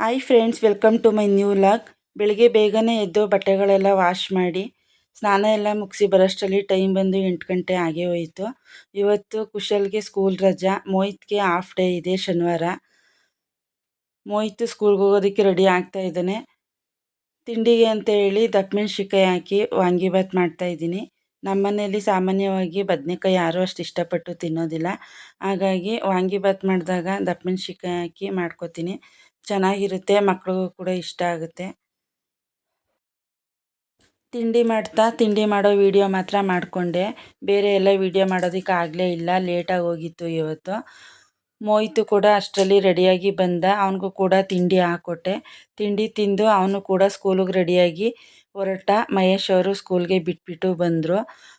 Hi friends welcome to my new vlog ಬೆಳಿಗ್ಗೆ ಬೇಗನೆ ಎದ್ದು ಬಟ್ಟೆಗಳೆಲ್ಲ ವಾಶ್ ಮಾಡಿ, ಸ್ನಾನ ಎಲ್ಲ ಮುಗಿಸಿ ಬರೋಷ್ಟರಲ್ಲಿ ಟೈಮ್ ಬಂದು ಎಂಟು ಗಂಟೆ ಆಗೇ ಹೋಯಿತು. ಇವತ್ತು ಕುಶಲ್ಗೆ ಸ್ಕೂಲ್ ರಜಾ, ಮೋಹಿತ್ಗೆ ಹಾಫ್ ಡೇ ಇದೆ ಶನಿವಾರ. ಮೋಹಿತ್ ಸ್ಕೂಲ್ಗೆ ಹೋಗೋದಕ್ಕೆ ರೆಡಿ ಆಗ್ತಾ ಇದ್ದಾನೆ. ತಿಂಡಿಗೆ ಅಂತ ಹೇಳಿ ದಪ್ಪಮೆಣ್ಸಿನ್ಕಾಯಿ ಹಾಕಿ ವಾಂಗಿಭಾತ್ ಮಾಡ್ತಾ ಇದ್ದೀನಿ. ನಮ್ಮ ಮನೆಯಲ್ಲಿ ಸಾಮಾನ್ಯವಾಗಿ ಬದನೆಕಾಯಿ ಯಾರೂ ಅಷ್ಟು ಇಷ್ಟಪಟ್ಟು ತಿನ್ನೋದಿಲ್ಲ. ಹಾಗಾಗಿ ವಾಂಗಿಭಾತ್ ಮಾಡಿದಾಗ ದಪ್ಪಮೆಣ್ಸಿನ್ಕಾಯಿ ಹಾಕಿ ಮಾಡ್ಕೊತೀನಿ. ಚೆನ್ನಾಗಿರುತ್ತೆ ಮಕ್ಕಳಿಗೂ ಕೂಡ ಇಷ್ಟ ಆಗುತ್ತೆ. ತಿಂಡಿ ಮಾಡ್ತಾ, ತಿಂಡಿ ಮಾಡೋ ವಿಡಿಯೋ ಮಾತ್ರ ಮಾಡಿಕೊಂಡೆ. ಬೇರೆ ಎಲ್ಲ ವಿಡಿಯೋ ಮಾಡೋದಕ್ಕೆ ಆಗಲೇ ಇಲ್ಲ, ಲೇಟಾಗಿ ಹೋಗಿತ್ತು ಇವತ್ತು. ಮೋಯ್ತು ಕೂಡ ಅಷ್ಟರಲ್ಲಿ ರೆಡಿಯಾಗಿ ಬಂದ, ಅವನಿಗೂ ಕೂಡ ತಿಂಡಿ ಹಾಕ್ಕೊಟ್ಟೆ ತಿಂಡಿ ತಿಂದು ಅವನು ಕೂಡ ಸ್ಕೂಲಿಗೆ ರೆಡಿಯಾಗಿ ಹೊರಟ, ಮಹೇಶ್ ಅವರು ಸ್ಕೂಲ್ಗೆ ಬಿಟ್ಬಿಟ್ಟು ಬಂದರು.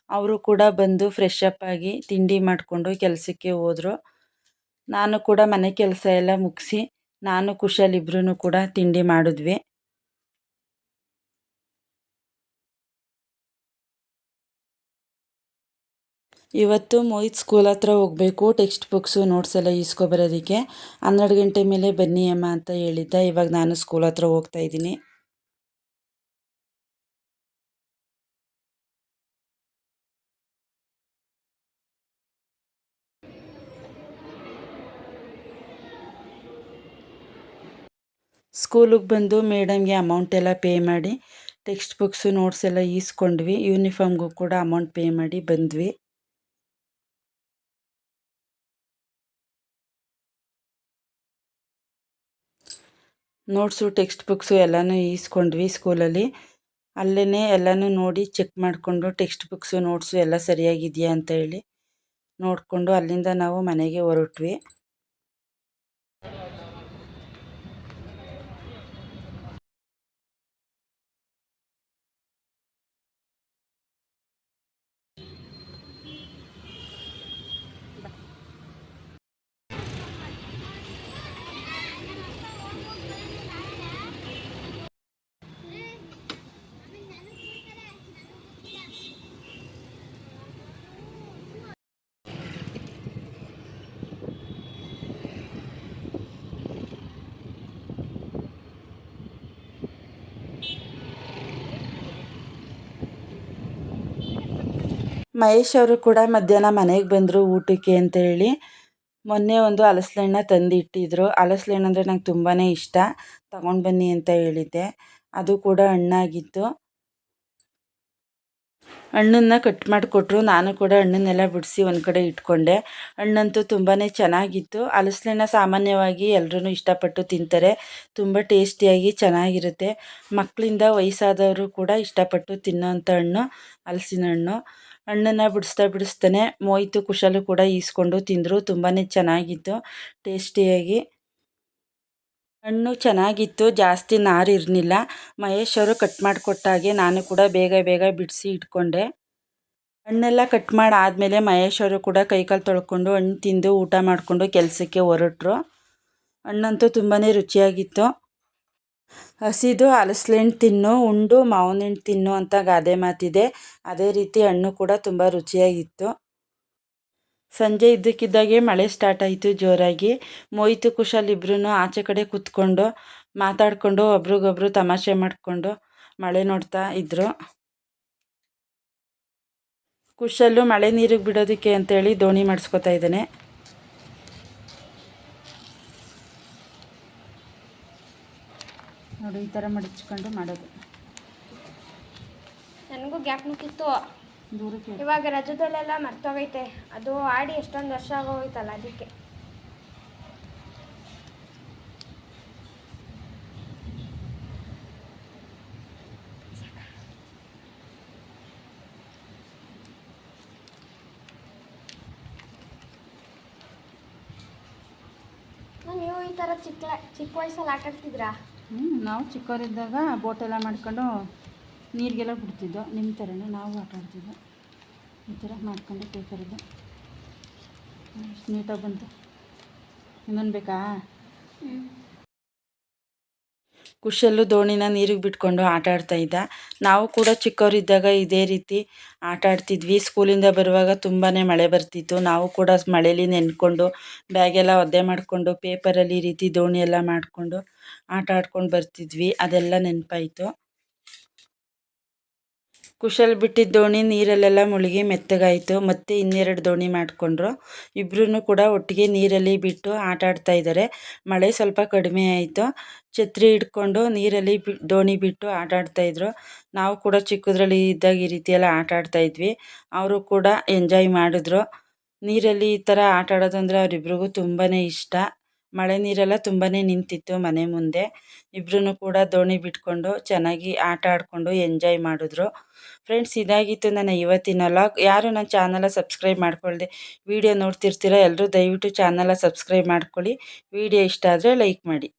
ಅವರು ಕೂಡ ಬಂದು ಫ್ರೆಶ್ ಅಪ್ ಆಗಿ ತಿಂಡಿ ಮಾಡಿಕೊಂಡು ಕೆಲಸಕ್ಕೆ ಹೋದರು. ನಾನು ಕೂಡ ಮನೆ ಕೆಲಸ ಎಲ್ಲ ಮುಗಿಸಿ ನಾನು ಕುಶಲ್ ಇಬ್ಬರೂ ಕೂಡ ತಿಂಡಿ ಮಾಡಿದ್ವಿ. ಇವತ್ತು ಮೋಹಿತ್ ಸ್ಕೂಲ್ ಹತ್ರ ಹೋಗಬೇಕು ಟೆಕ್ಸ್ಟ್ ಬುಕ್ಸು ನೋಟ್ಸ್ ಎಲ್ಲ ಈಸ್ಕೊಬರೋದಕ್ಕೆ. ಹನ್ನೆರಡು ಗಂಟೆ ಮೇಲೆ ಬನ್ನಿ ಅಮ್ಮ ಅಂತ ಹೇಳಿದ್ದ, ಇವಾಗ ನಾನು ಸ್ಕೂಲ್ ಹತ್ರ ಹೋಗ್ತಾ ಇದ್ದೀನಿ. ಸ್ಕೂಲಿಗೆ ಬಂದು ಮೇಡಮ್ಗೆ ಅಮೌಂಟ್ ಎಲ್ಲ ಪೇ ಮಾಡಿ ಟೆಕ್ಸ್ಟ್ ಬುಕ್ಸು ನೋಟ್ಸ್ ಎಲ್ಲ ಈಸ್ಕೊಂಡ್ವಿ. ಯೂನಿಫಾರ್ಮ್ಗೂ ಕೂಡ ಅಮೌಂಟ್ ಪೇ ಮಾಡಿ ಬಂದ್ವಿ. ನೋಟ್ಸು ಟೆಕ್ಸ್ಟ್ ಬುಕ್ಸು ಎಲ್ಲನೂ ಈಸ್ಕೊಂಡ್ವಿ ಸ್ಕೂಲಲ್ಲಿ. ಅಲ್ಲೇ ಎಲ್ಲನೂ ನೋಡಿ ಚೆಕ್ ಮಾಡಿಕೊಂಡು ಟೆಕ್ಸ್ಟ್ ಬುಕ್ಸು ನೋಟ್ಸು ಎಲ್ಲ ಸರಿಯಾಗಿದೆಯಾ ಅಂತ ಹೇಳಿ ನೋಡಿಕೊಂಡು ಅಲ್ಲಿಂದ ನಾವು ಮನೆಗೆ ಹೊರಟ್ವಿ. ಮಹೇಶ್ ಅವರು ಕೂಡ ಮಧ್ಯಾಹ್ನ ಮನೆಗೆ ಬಂದರು ಊಟಕ್ಕೆ ಅಂತ ಹೇಳಿ ಮೊನ್ನೆ ಒಂದು ಹಲಸಿನ ಹಣ್ಣು ತಂದು ಇಟ್ಟಿದ್ರು ಹಲಸಿನ ಹಣ್ಣು ಅಂದರೆ ನಂಗೆ ತುಂಬಾ ಇಷ್ಟ. ತಗೊಂಡು ಬನ್ನಿ ಅಂತ ಹೇಳಿದ್ದೆ. ಅದು ಕೂಡ ಹಣ್ಣಾಗಿತ್ತು ಹಣ್ಣನ್ನು ಕಟ್ ಮಾಡಿಕೊಟ್ರು. ನಾನು ಕೂಡ ಹಣ್ಣನ್ನೆಲ್ಲ ಬಿಡಿಸಿ ಒಂದು ಕಡೆ ಇಟ್ಕೊಂಡೆ. ಹಣ್ಣಂತೂ ತುಂಬಾ ಚೆನ್ನಾಗಿತ್ತು. ಹಲಸಿನ ಸಾಮಾನ್ಯವಾಗಿ ಎಲ್ಲರೂ ಇಷ್ಟಪಟ್ಟು ತಿಂತಾರೆ. ತುಂಬ ಟೇಸ್ಟಿಯಾಗಿ ಚೆನ್ನಾಗಿರುತ್ತೆ. ಮಕ್ಕಳಿಂದ ವಯಸ್ಸಾದವರು ಕೂಡ ಇಷ್ಟಪಟ್ಟು ತಿನ್ನೋಂಥ ಹಣ್ಣು ಹಲಸಿನ ಹಣ್ಣು. ಹಣ್ಣನ್ನು ಬಿಡಿಸ್ತಾ ಬಿಡಿಸ್ತಾನೆ ಮೋಯ್ತು ಕುಶಲು ಕೂಡ ಈಸ್ಕೊಂಡು ತಿಂದರು. ತುಂಬಾ ಚೆನ್ನಾಗಿತ್ತು. ಟೇಸ್ಟಿಯಾಗಿ. ಹಣ್ಣು ಚೆನ್ನಾಗಿತ್ತು, ಜಾಸ್ತಿ ನಾರು ಇರಲಿಲ್ಲ ಮಹೇಶ್ ಅವರು ಕಟ್ ಮಾಡಿಕೊಟ್ಟಾಗೆ ನಾನು ಕೂಡ ಬೇಗ ಬೇಗ ಬಿಡಿಸಿ ಇಟ್ಕೊಂಡೆ. ಹಣ್ಣೆಲ್ಲ ಕಟ್ ಮಾಡಿ ಆದಮೇಲೆ ಮಹೇಶ್ ಅವರು ಕೂಡ ಕೈಕಾಲು ತೊಳ್ಕೊಂಡು ಹಣ್ಣು ತಿಂದು ಊಟ ಮಾಡಿಕೊಂಡು ಕೆಲಸಕ್ಕೆ ಹೊರಟರು. ಹಣ್ಣಂತೂ ತುಂಬಾ ರುಚಿಯಾಗಿತ್ತು. ಹಸಿದು ಹಲಸಲೆಣ್ಣು ತಿನ್ನು, ಉಂಡು ಮಾವಿನ ಹಣ್ಣು ತಿನ್ನು ಅಂತ ಗಾದೆ ಮಾತಿದೆ. ಅದೇ ರೀತಿ ಹಣ್ಣು ಕೂಡ ತುಂಬ ರುಚಿಯಾಗಿತ್ತು. ಸಂಜೆ ಇದ್ದಕ್ಕಿದ್ದಾಗೆ ಮಳೆ ಸ್ಟಾರ್ಟ್ ಆಯಿತು ಜೋರಾಗಿ. ಮೋಹಿತು ಕುಶಲ್ ಇಬ್ಬರೂ ಆಚೆ ಕಡೆ ಕೂತ್ಕೊಂಡು ಮಾತಾಡಿಕೊಂಡು ಒಬ್ರಿಗೊಬ್ರು ತಮಾಷೆ ಮಾಡಿಕೊಂಡು ಮಳೆ ನೋಡ್ತಾ ಇದ್ದರು ಕುಶಲ್ಲು ಮಳೆ ನೀರಿಗೆ ಬಿಡೋದಕ್ಕೆ ಅಂತೇಳಿ ದೋಣಿ ಮಾಡಿಸ್ಕೊತಾ ಇದ್ದಾನೆ. ನೋಡಿ ಈ ಥರ ಮಡಚ್ಕೊಂಡು ಮಾಡೋದು. ನನಗೂ ಗ್ಯಾಪ್ ದೂರಕ್ಕೆ ಇವಾಗ ರಜದಲ್ಲೆಲ್ಲ ಮರ್ತೋಗೈತೆ. ಅದು ಆಡಿ ಎಷ್ಟೊಂದು ವರ್ಷ ಆಗೋಯ್ತಲ್ಲ ಅದಕ್ಕೆ. ನೀವು ಈ ಥರ ಚಿಕ್ಕ ಚಿಕ್ಕ ವಯಸ್ಸಲ್ಲಿ ಆಟ ಆಡ್ತಿದ್ರಾ ಹ್ಞೂ ನಾವು ಚಿಕ್ಕವರಿದ್ದಾಗ ಬೋಟೆಲ್ಲ ಮಾಡ್ಕೊಂಡು ನೀರಿಗೆಲ್ಲ ಬಿಡ್ತಿದ್ದೋ, ನಿಮ್ಮ ಥರನೇ ನಾವು ಆಟ ಆಡ್ತಿದ್ದೋ, ಈ ಥರ ಮಾಡ್ಕೊಂಡು ಎಷ್ಟು ನೀಟಾಗಿ ಬಂತು. ಇನ್ನೊಂದು ಬೇಕಾ? ಖುಷಿಯಲ್ಲೂ ದೋಣಿನ ನೀರಿಗೆ ಬಿಟ್ಕೊಂಡು ಆಟ ಆಡ್ತಾ ಇದ್ದ. ನಾವು ಕೂಡ ಚಿಕ್ಕವರಿದ್ದಾಗ ಇದೇ ರೀತಿ ಆಟ ಆಡ್ತಿದ್ವಿ. ಸ್ಕೂಲಿಂದ ಬರುವಾಗ ತುಂಬಾ ಮಳೆ ಬರ್ತಿತ್ತು. ನಾವು ಕೂಡ ಮಳೆಯಲ್ಲಿ ನೆನ್ಕೊಂಡು ಬ್ಯಾಗೆಲ್ಲ ಒದ್ದೆ ಮಾಡಿಕೊಂಡು ಪೇಪರಲ್ಲಿ ಈ ರೀತಿ ದೋಣಿ ಎಲ್ಲ ಮಾಡಿಕೊಂಡು ಆಟ ಆಡ್ಕೊಂಡು ಬರ್ತಿದ್ವಿ. ಅದೆಲ್ಲ ನೆನಪಾಯ್ತು. ಕುಶಲ್ ಬಿಟ್ಟಿದ್ದ ದೋಣಿ ನೀರಲ್ಲೆಲ್ಲ ಮುಳುಗಿ ಮೆತ್ತಗಾಯಿತು. ಮತ್ತೆ ಇನ್ನೆರಡು ದೋಣಿ ಮಾಡಿಕೊಂಡ್ರು. ಇಬ್ಬರೂ ಕೂಡ ಒಟ್ಟಿಗೆ ನೀರಲ್ಲಿ ಬಿಟ್ಟು ಆಟ ಆಡ್ತಾ ಇದ್ದಾರೆ ಮಳೆ ಸ್ವಲ್ಪ ಕಡಿಮೆ ಆಯಿತು. ಛತ್ರಿ ಹಿಡ್ಕೊಂಡು ನೀರಲ್ಲಿ ಬಿ, ದೋಣಿ ಬಿಟ್ಟು ಆಟ ಆಡ್ತಾಯಿದ್ರು ನಾವು ಕೂಡ ಚಿಕ್ಕದ್ರಲ್ಲಿ ಇದ್ದಾಗ ಈ ರೀತಿ ಎಲ್ಲ ಆಟ ಆಡ್ತಾ ಇದ್ವಿ. ಅವರು ಕೂಡ ಎಂಜಾಯ್ ಮಾಡಿದ್ರು. ನೀರಲ್ಲಿ ಈ ಥರ ಆಟ ಆಡೋದಂದರೆ ಅವರಿಬ್ರಿಗೂ ತುಂಬಾ ಇಷ್ಟ. ಮಳೆ ನೀರೆಲ್ಲ ತುಂಬಾ ನಿಂತಿತ್ತು ಮನೆ ಮುಂದೆ. ಇಬ್ಬರೂ ಕೂಡ ದೋಣಿ ಬಿಟ್ಕೊಂಡು ಚೆನ್ನಾಗಿ ಆಟ ಆಡಿಕೊಂಡು ಎಂಜಾಯ್ ಮಾಡಿದ್ರು. ಫ್ರೆಂಡ್ಸ್, ಇದಾಗಿತ್ತು ನನ್ನ ಇವತ್ತಿನ ಲಾಗ್ ಯಾರು ನನ್ನ ಚಾನಲ ಸಬ್ಸ್ಕ್ರೈಬ್ ಮಾಡ್ಕೊಳ್ದೆ ವಿಡಿಯೋ ನೋಡ್ತಿರ್ತೀರ ಎಲ್ಲರೂ ದಯವಿಟ್ಟು ಚಾನಲ ಸಬ್ಸ್ಕ್ರೈಬ್ ಮಾಡ್ಕೊಳ್ಳಿ. ವಿಡಿಯೋ ಇಷ್ಟ ಆದರೆ ಲೈಕ್ ಮಾಡಿ.